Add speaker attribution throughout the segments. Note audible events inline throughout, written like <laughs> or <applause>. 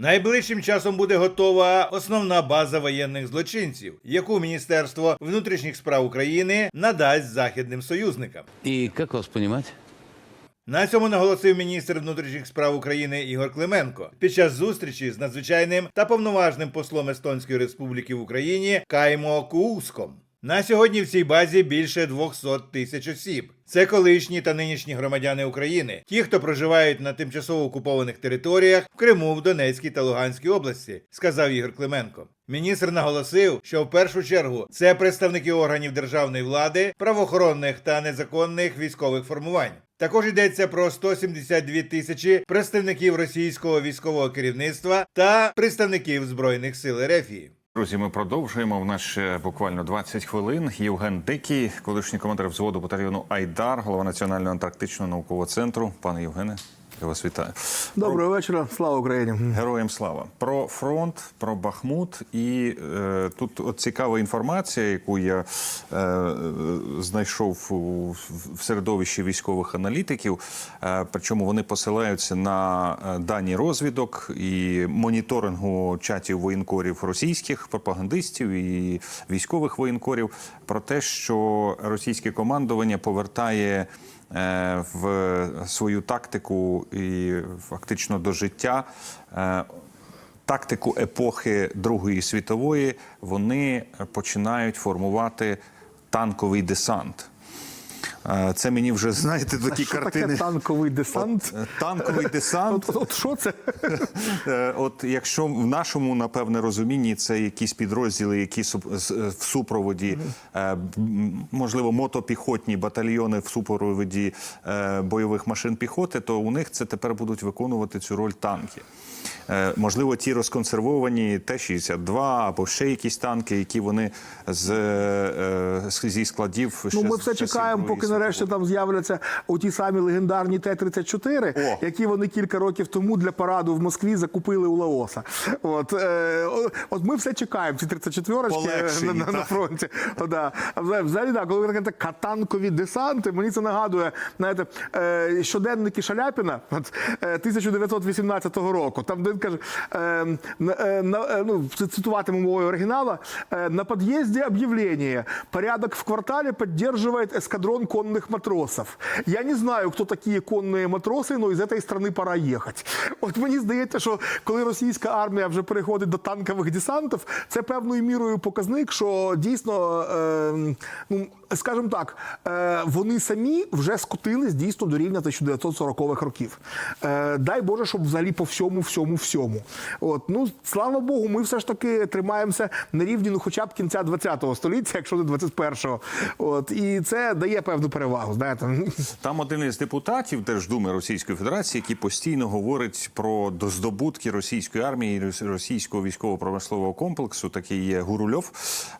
Speaker 1: Найближчим часом буде готова основна база воєнних злочинців, яку Міністерство внутрішніх справ України надасть західним союзникам.
Speaker 2: И как вас понимать?
Speaker 1: На цьому наголосив міністр внутрішніх справ України Ігор Клименко під час зустрічі з надзвичайним та повноважним послом Естонської Республіки в Україні Каймо Кууском. На сьогодні в цій базі більше 200 тисяч осіб. Це колишні та нинішні громадяни України, ті, хто проживають на тимчасово окупованих територіях в Криму, в Донецькій та Луганській області, сказав Ігор Клименко. Міністр наголосив, що в першу чергу це представники органів державної влади, правоохоронних та незаконних військових формувань. Також йдеться про 172 тисячі представників російського військового керівництва та представників збройних сил Ерефії.
Speaker 3: Друзі, ми продовжуємо. У нас ще буквально 20 хвилин. Євген Дикий, колишній командир взводу батальйону Айдар, голова Національного антарктичного наукового центру. Пане Євгене, я вас вітаю.
Speaker 4: Доброго вечора, слава Україні.
Speaker 3: Героям слава про фронт, про Бахмут. І е, тут от цікава інформація, яку я е, знайшов у, в середовищі військових аналітиків. Е, причому вони посилаються на е, дані розвідок і моніторингу чатів воєнкорів російських пропагандистів і військових воєнкорів про те, що російське командування повертає в свою тактику і фактично до життя. е, Тактику епохи Другої світової вони починають формувати танковий десант. Це мені вже знаєте такі
Speaker 4: що
Speaker 3: картини.
Speaker 4: таке танковий десант?
Speaker 3: От, е, танковий <laughs> десант.
Speaker 4: От, от що це? <laughs>
Speaker 3: Е, От якщо в нашому напевне розумінні це якісь підрозділи, які е, в супроводі, можливо, мотопіхотні батальйони в супроводі бойових машин піхоти, то у них це тепер будуть виконувати цю роль танки. Е, Можливо, ті розконсервовані Т-62 або ще якісь танки, які вони з, е, зі складів
Speaker 4: Ну,
Speaker 3: ще
Speaker 4: ми все чекаємо, поки нарешті там з'являться оті самі легендарні Т-34,
Speaker 3: О!
Speaker 4: які вони кілька років тому для параду в Москві закупили у Лаоса. От, е, от ми все чекаємо, ці 34-очки на, на, на фронті. О, да. А взагалі, взагалі, так, коли ви кажете катанкові десанти, мені це нагадує, знаєте, е, щоденники Шаляпіна от, е, 1918 року. Там де він каже, е, на, е, ну, цитуватиму мовою оригінала, е, на під'їзді об'явлення, порядок в квартале поддерживает эскадрон конных матросов. Я не знаю, хто такі конні матроси, але з цієї країни пора їхати. От мені здається, що коли російська армія вже переходить до танкових десантів, це певною мірою показник, що дійсно, е, ну скажімо так, е, вони самі вже скотились дійсно до рівня 1940-х років. Е, дай Боже, щоб взагалі по всьому, всьому, всьому. От ну слава Богу, ми все ж таки тримаємося на рівні, ну хоча б кінця 20-го століття, якщо не 21-го. От і це дає певну перевагу. Знаєте,
Speaker 3: Там один із депутатів Держдуми Російської Федерації, який постійно говорить про доздобутки російської армії російського військово-промислового комплексу, такий є Гурульов,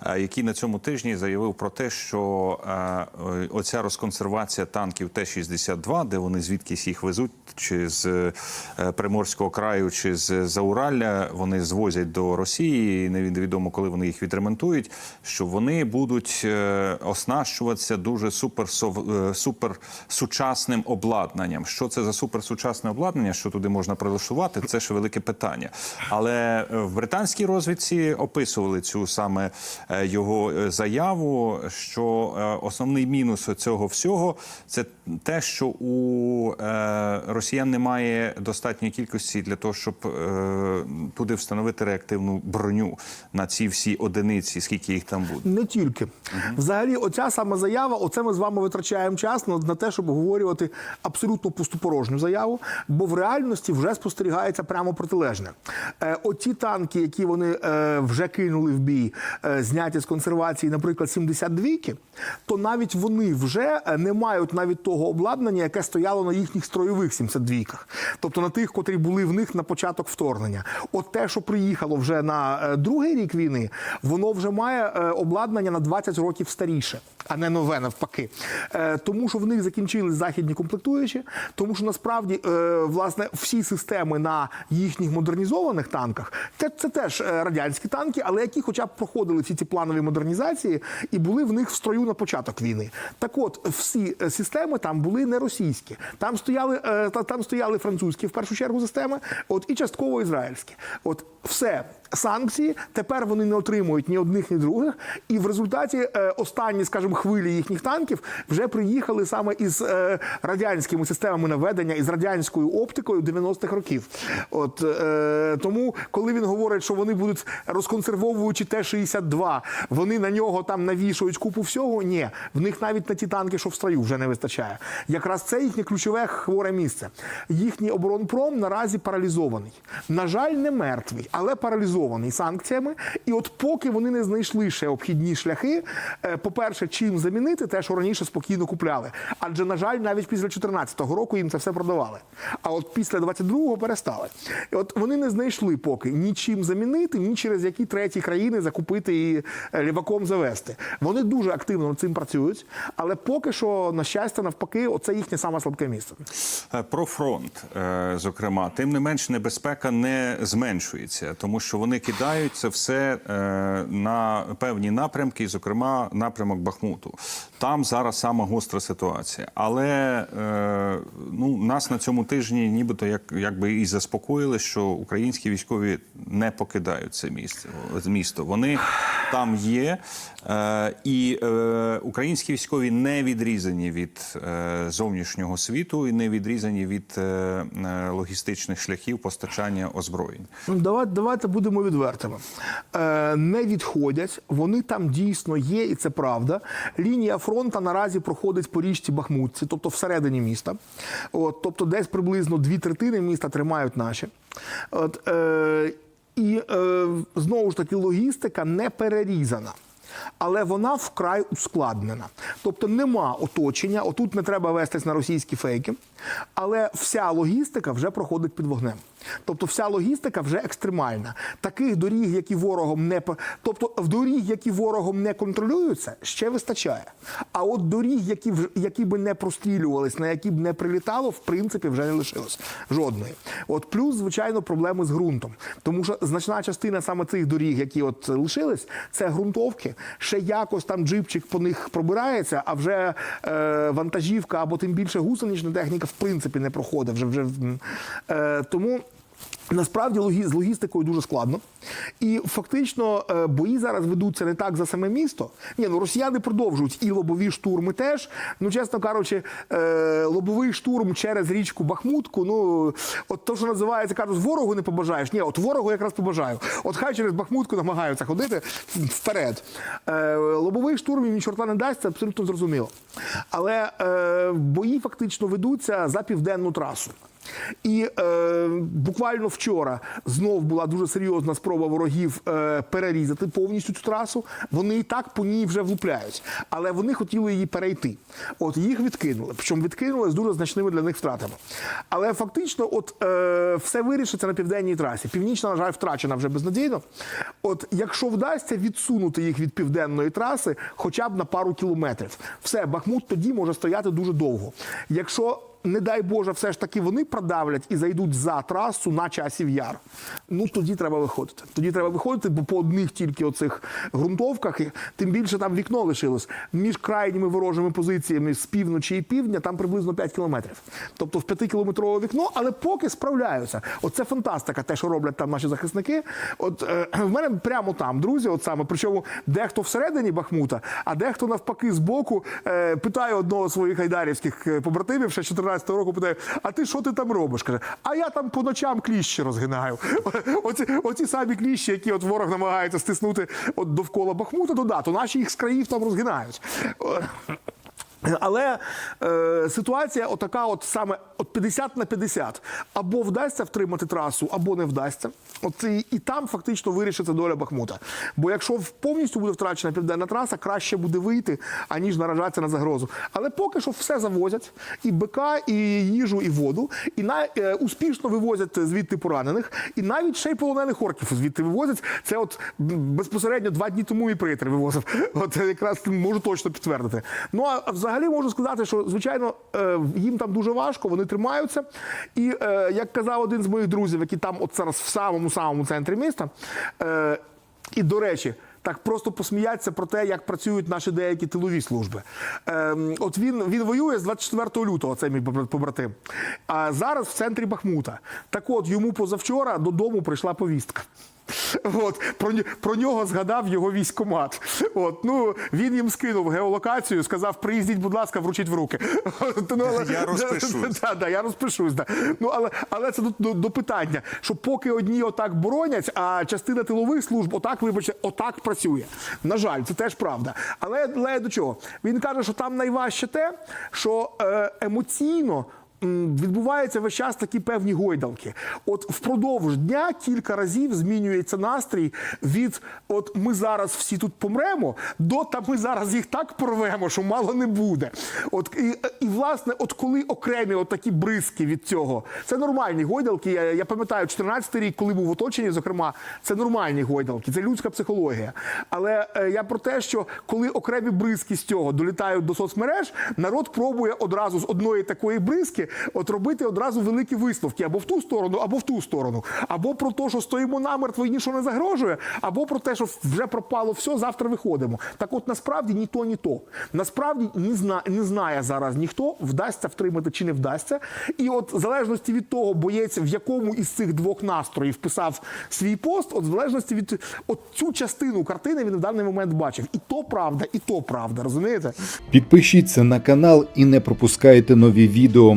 Speaker 3: е, який на цьому тижні заявив про те, що е, е, оця розконсервація танків Т-62, де вони звідкись їх везуть, чи з е, Приморського краю, чи з Зауралля, вони звозять до Росії, і невідомо, коли вони їх відремонтують, що вони будуть оснащуватися дуже супер, обладнанням. Що це за суперсучасне обладнання, що туди можна прилаштувати, це ж велике питання. Але в британській розвідці описували цю саме його заяву, що е, основний мінус цього всього це те, що у е, росіян немає достатньої кількості для того, щоб е, туди встановити реактивну броню на ці всі одиниці, скільки їх там буде.
Speaker 4: Не тільки. Взагалі, оця сама заява, оце ми з вами витрачаємо час на, на те, щоб обговорювати абсолютно пустопорожню заяву, бо в реальності вже спостерігається прямо протилежне. Е, оті танки, які вони е, вже кинули в бій, е, зняті з консервації, наприклад, 72-ки, то навіть вони вже е, не мають навіть того обладнання, яке стояло на їхніх стройових 72-ках. Тобто на тих, котрі були в них на початок вторгнення. От те, що приїхало вже на е, другий рік війни, воно вже має е, обладнання на 20 років старіше, а не нове навпаки. Тому що в них закінчились західні комплектуючі, тому що насправді власне всі системи на їхніх модернізованих танках це, це теж радянські танки, але які хоча б проходили всі ці планові модернізації і були в них в строю на початок війни. Так от, всі е, системи там були не російські. Там стояли, е, та- там стояли французькі в першу чергу системи, от і частково ізраїльські. От все. Санкції тепер вони не отримують ні одних, ні других, і в результаті е, останні, скажімо, хвилі їхніх танків вже приїхали саме із е, радянськими системами наведення, із радянською оптикою 90-х років. От е, тому, коли він говорить, що вони будуть розконсервовуючи Т-62, вони на нього там навішують купу всього. Ні, в них навіть на ті танки, що в строю, вже не вистачає. Якраз це їхнє ключове хворе місце. Їхній оборонпром наразі паралізований. На жаль, не мертвий, але паралізований санкціями. І от поки вони не знайшли ще обхідні шляхи, е, по-перше, чим замінити те, що раніше спокійно купляли. Адже, на жаль, навіть після 2014 року їм це все продавали. А от після 22-го перестали. І от вони не знайшли поки нічим замінити, ні через які треті країни закупити і е, ліваком завести. Вони дуже активно над цим працюють, але поки що, на щастя, навпаки, оце їхнє саме слабке місце.
Speaker 3: Е, Про фронт, зокрема, тим не менш небезпека не зменшується, тому що вони кидають це все е, на певні напрямки, зокрема напрямок Бахмуту. Там зараз сама гостра ситуація. Але е, ну, нас на цьому тижні нібито як, якби і заспокоїли, що українські військові не покидають це місце місто. Вони там є, е, і е, українські військові не відрізані від е, зовнішнього світу і не відрізані від логістичних шляхів постачання озброєнь.
Speaker 4: Ну, давайте, давайте будемо відвертими. Не відходять, вони там дійсно є, і це правда. Лінія фронту наразі проходить по річці Бахмутці, тобто всередині міста. От, тобто, десь приблизно дві третини міста тримають наші. От, е, і е, знову ж таки логістика не перерізана. Але вона вкрай ускладнена. Тобто нема оточення, отут не треба вестись на російські фейки, але вся логістика вже проходить під вогнем. Тобто вся логістика вже екстремальна. Таких доріг, які ворогом не тобто в доріг, які ворогом не контролюються, ще вистачає. А от доріг, які які би не прострілювались, на які б не прилітало, в принципі, вже не лишилось жодної. От плюс, звичайно, проблеми з ґрунтом, тому що значна частина саме цих доріг, які от лишились, це ґрунтовки. Ще якось там джипчик по них пробирається, а вже е, вантажівка або тим більше гусенична техніка в принципі не проходить. Вже вже е, тому. Насправді з логістикою дуже складно, і фактично е, бої зараз ведуться не так за саме місто. Ні, ну росіяни продовжують і лобові штурми теж. Ну, чесно кажучи, е, лобовий штурм через річку Бахмутку. Ну от то, що називається, кажуть, ворогу не побажаєш. Ні, от ворогу якраз побажаю. От хай через Бахмутку намагаються ходити вперед. Е, лобовий штурм їм ні чорта не дасть, це абсолютно зрозуміло. Але бої фактично ведуться за південну трасу. І е, буквально вчора знов була дуже серйозна спроба ворогів е, перерізати повністю цю трасу. Вони і так по ній вже влупляють, але вони хотіли її перейти. От їх відкинули. Причому відкинули з дуже значними для них втратами. Але фактично, от е, все вирішиться на південній трасі. Північна, на жаль, втрачена вже безнадійно. От якщо вдасться відсунути їх від південної траси, хоча б на пару кілометрів, все Бахмут тоді може стояти дуже довго. Якщо не дай Боже, все ж таки вони продавлять і зайдуть за трасу на часів яр. Ну тоді треба виходити. Тоді треба виходити, бо по одних тільки оцих ґрунтовках, тим більше там вікно лишилось. Між крайніми ворожими позиціями з півночі і півдня там приблизно 5 кілометрів. Тобто в 5-кілометрове вікно, але поки справляються. Оце фантастика, те, що роблять там наші захисники. От е, <clears throat> в мене прямо там, друзі, от саме, причому дехто всередині Бахмута, а дехто навпаки збоку е, питає одного з своїх гайдарівських е, побратимів ще 14 року, питає: а ти що ти там робиш? Каже, а я там по ночам кліщі розгинаю. Оці, оці самі кліщі, які от ворог намагається стиснути от довкола Бахмута, то да, то наші їх з країв там розгинають. Але е, ситуація отака, от саме от 50 на 50. Або вдасться втримати трасу, або не вдасться. От і, і там фактично вирішиться доля Бахмута. Бо якщо повністю буде втрачена південна траса, краще буде вийти, аніж наражатися на загрозу. Але поки що все завозять: і БК, і їжу, і воду, і на, е, успішно вивозять звідти поранених, і навіть ще й полонених орків звідти вивозять. Це от безпосередньо два дні тому мій приятель вивозив. От якраз можу точно підтвердити. Ну а взагалі можу сказати, що звичайно е, їм там дуже важко, вони тримаються. І е, як казав один з моїх друзів, який там от зараз в самому самому центрі міста, е, і до речі. так просто посміятися про те, як працюють наші деякі тилові служби. Ем, от він, він воює з 24 лютого, це мій побратим. А зараз в центрі Бахмута. Так от йому позавчора додому прийшла повістка. От про, про нього згадав його військомат. От ну він їм скинув геолокацію, сказав: приїздіть, будь ласка, вручіть в руки. От, <laughs> ну, але-
Speaker 3: Я розпишусь. <laughs>
Speaker 4: Да, да, я розпишусь. Да. Ну але але це до, до, до питання, що поки одні отак боронять, а частина тилових служб отак, вибачте, отак працює. На жаль, це теж правда. Але, але до чого? Він каже, що там найважче те, що е, емоційно. Відбуваються весь час такі певні гойдалки. От впродовж дня кілька разів змінюється настрій від от ми зараз всі тут помремо, до та ми зараз їх так порвемо, що мало не буде. От і, і власне, от коли окремі от такі бризки від цього, це нормальні гойдалки. Я, я пам'ятаю, 14-й рік, коли був в оточенні, зокрема, це нормальні гойдалки, це людська психологія. Але е, я про те, що коли окремі бризки з цього долітають до соцмереж, народ пробує одразу з одної такої бризки от робити одразу великі висновки або в ту сторону, або в ту сторону, або про те, що стоїмо намертво і нічого не загрожує, або про те, що вже пропало все, завтра виходимо. Так, от насправді ні то, ні то. Насправді не зна, не знає зараз ніхто, вдасться втримати чи не вдасться. І от в залежності від того, боєць в якому із цих двох настроїв писав свій пост, от в залежності від от цю частину картини він в даний момент бачив. І то правда, і то правда, розумієте?
Speaker 2: Підпишіться на канал і не пропускайте нові відео.